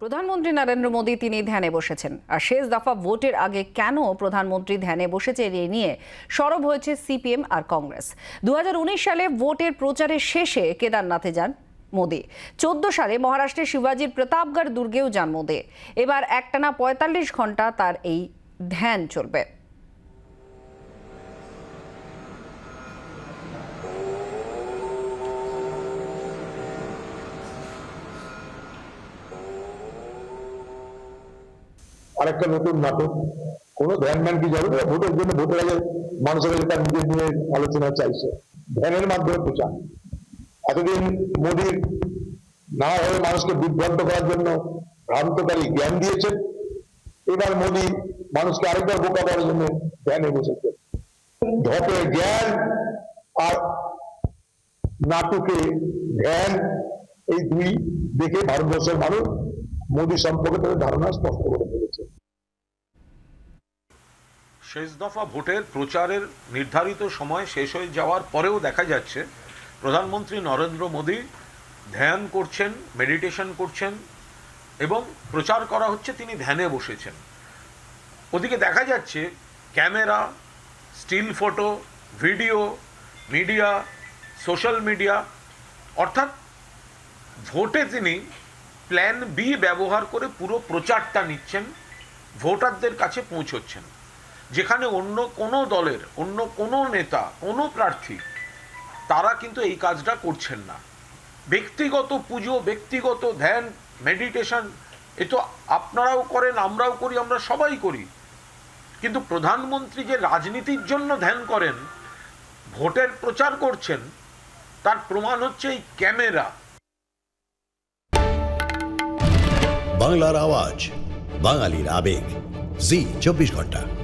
প্রধানমন্ত্রী নরেন্দ্র মোদী তিনি ধ্যানে বসেছেন। আর শেষ দফা ভোটের আগে কেন প্রধানমন্ত্রী ধ্যানে বসেছে এ নিয়ে সরব হয়েছে সিপিএম আর কংগ্রেস। দু হাজার উনিশ সালে ভোটের প্রচারের শেষে কেদারনাথে যান মোদী। চোদ্দ সালে মহারাষ্ট্রের শিবাজির প্রতাপগড় দুর্গেও যান মোদী। এবার একটানা পঁয়তাল্লিশ ঘণ্টা তার এই ধ্যান চলবে। আরেকটা নতুন নাটক। কোনো ধ্যান ম্যান কি যাবে না ভোটের জন্য ভোটের আগে মানুষের কাছে তার নিজের নিয়ে আলোচনা চাইছে। ধ্যানের মাধ্যমে প্রচার। এতদিন মোদীর না হয়ে মানুষকে বিভ্রান্ত করার জন্য ভ্রান্তকারী জ্ঞান দিয়েছেন। এবার মোদী মানুষকে আরেকবার বোকা করার জন্য ধ্যানে বসেছে। ধপে জ্ঞান আর নাটকে ধ্যান, এই দুই দেখে ভারতবর্ষের মানুষ মোদী সম্পর্কে তাদের ধারণা স্পষ্ট করে শেষ দফা ভোটের প্রচারের নির্ধারিত সময় শেষ হয়ে যাওয়ার পরেও দেখা যাচ্ছে, প্রধানমন্ত্রী নরেন্দ্র মোদী ধ্যান করছেন মেডিটেশন করছেন এবং প্রচার করা হচ্ছে তিনি ধ্যানে বসেছেন। ওদিকে দেখা যাচ্ছে camera, still photo, video, media, social media, অর্থাৎ ভোটে তিনি প্ল্যান বি ব্যবহার করে পুরো প্রচারটা নিচ্ছেন, ভোটারদের কাছে পৌঁছচ্ছেন। যেখানে অন্য কোনো দলের, অন্য কোনো নেতা, কোনো প্রার্থী, তারা কিন্তু এই কাজটা করছেন না। ব্যক্তিগত পুজো, ব্যক্তিগত ধ্যান মেডিটেশন এ তো আপনারাও করেন, আমরাও করি, আমরা সবাই করি। কিন্তু প্রধানমন্ত্রী যে রাজনীতির জন্য ধ্যান করেন, ভোটের প্রচার করছেন, তার প্রমাণ হচ্ছে এই ক্যামেরা। বাংলার আওয়াজ, বাঙালির আবেগ। জি, চব্বিশ ঘণ্টা।